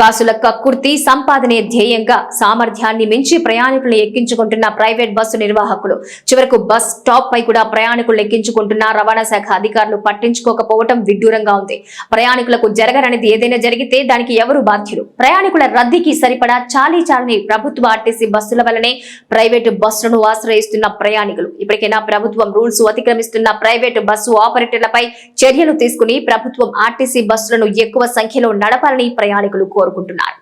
కాసుల కక్కుర్తి సంపాదనే ధ్యేయంగా సామర్థ్యాన్ని మించి ప్రయాణికులను ఎక్కించుకుంటున్న ప్రైవేట్ బస్సు నిర్వాహకులు. చివరకు బస్ స్టాప్ పై కూడా ప్రయాణికులు ఎక్కించుకుంటున్న రవాణా శాఖ అధికారులు పట్టించుకోకపోవడం విడ్డూరంగా ఉంది. ప్రయాణికులకు జరగరనిది ఏదైనా జరిగితే దానికి ఎవరు బాధ్యులు? ప్రయాణికుల రద్దీకి సరిపడా చాలీ చాలని ప్రభుత్వ ఆర్టీసీ బస్సుల వల్లనే ప్రైవేటు బస్సులను ఆశ్రయిస్తున్న ప్రయాణికులు. ఇప్పటికైనా ప్రభుత్వం రూల్స్ అతిక్రమిస్తున్న ప్రైవేటు బస్సు ఆపరేటర్లపై చర్యలు తీసుకుని ప్రభుత్వం ఆర్టీసీ బస్సులను ఎక్కువ సంఖ్యలో నడపాలని ప్రయాణికులు కోరు కోరుకుంటున్నారు.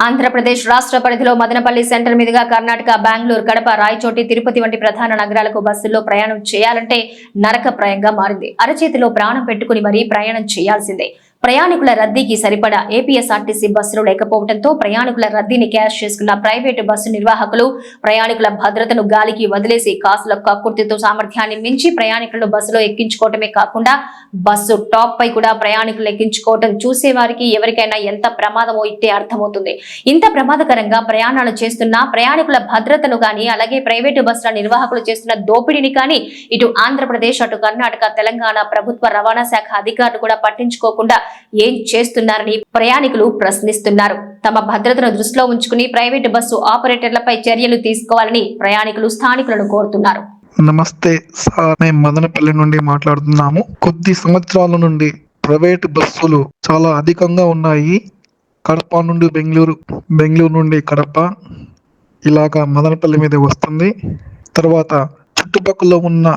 ఆంధ్రప్రదేశ్ రాష్ట్ర పరిధిలో మదనపల్లి సెంటర్ మీదుగా కర్ణాటక బెంగళూరు కడప రాయచోటి తిరుపతి వంటి ప్రధాన నగరాలకు బస్సుల్లో ప్రయాణం చేయాలంటే నరకప్రాయంగా మారింది. అరచేతిలో ప్రాణం పెట్టుకుని మరీ ప్రయాణం చేయాల్సిందే. ప్రయాణికుల రద్దీకి సరిపడా ఏపీఎస్ఆర్టీసీ బస్సులు లేకపోవడంతో ప్రయాణికుల రద్దీని క్యాష్ చేసుకున్న ప్రైవేటు బస్సు నిర్వాహకులు ప్రయాణికుల భద్రతను గాలికి వదిలేసి కాసుల కక్కుర్తితో సామర్థ్యాన్ని మించి ప్రయాణికులను బస్సులో ఎక్కించుకోవటమే కాకుండా బస్సు టాప్ పై కూడా ప్రయాణికులు ఎక్కించుకోవటం చూసేవారికి ఎవరికైనా ఎంత ప్రమాదమో ఇట్టే అర్థమవుతుంది. ఇంత ప్రమాదకరంగా ప్రయాణాలు చేస్తున్న ప్రయాణికుల భద్రతను కానీ అలాగే ప్రైవేటు బస్సుల నిర్వాహకులు చేస్తున్న దోపిడీని కానీ ఇటు ఆంధ్రప్రదేశ్ అటు కర్ణాటక తెలంగాణ ప్రభుత్వ రవాణా శాఖ అధికారులు కూడా పట్టించుకోకుండా ఏం చేస్తున్నారని ప్రయాణికులు ప్రశ్నిస్తున్నారు. తమ భద్రతను దృష్టిలో ఉంచుకుని ప్రైవేటు బస్సు ఆపరేటర్లపై చర్యలు తీసుకోవాలని ప్రయాణికులు స్థానికులను కోరుతున్నారు. నమస్తే సార్ మేము మదనపల్లి నుండి మాట్లాడుతున్నాము. కొద్ది సంవత్సరాల నుండి ప్రైవేట్ బస్సులు చాలా అధికంగా ఉన్నాయి. కడప నుండి బెంగళూరు బెంగళూరు నుండి కడప ఇలాగా మదనపల్లి మీద వస్తుంది. తర్వాత చుట్టుపక్కల ఉన్న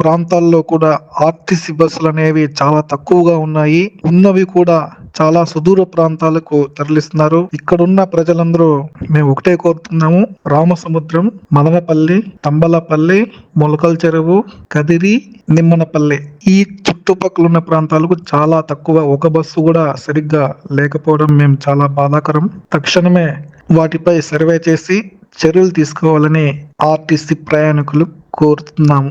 ప్రాంతాల్లో కూడా ఆర్టీసీ బస్సులు అనేవి చాలా తక్కువగా ఉన్నాయి. ఉన్నవి కూడా చాలా సుదూర ప్రాంతాలకు తరలిస్తున్నారు. ఇక్కడున్న ప్రజలందరూ మేము ఒకటే కోరుతున్నాము. రామసముద్రం మదనపల్లి తంబలపల్లి మొలకల చెరువు కదిరి నిమ్మనపల్లి ఈ చుట్టుపక్కల ఉన్న ప్రాంతాలకు చాలా తక్కువ ఒక బస్సు కూడా సరిగ్గా లేకపోవడం మేము చాలా బాధాకరం. తక్షణమే వాటిపై సర్వే చేసి చర్యలు తీసుకోవాలని ఆర్టీసీ ప్రయాణికులు కోరుతున్నాము.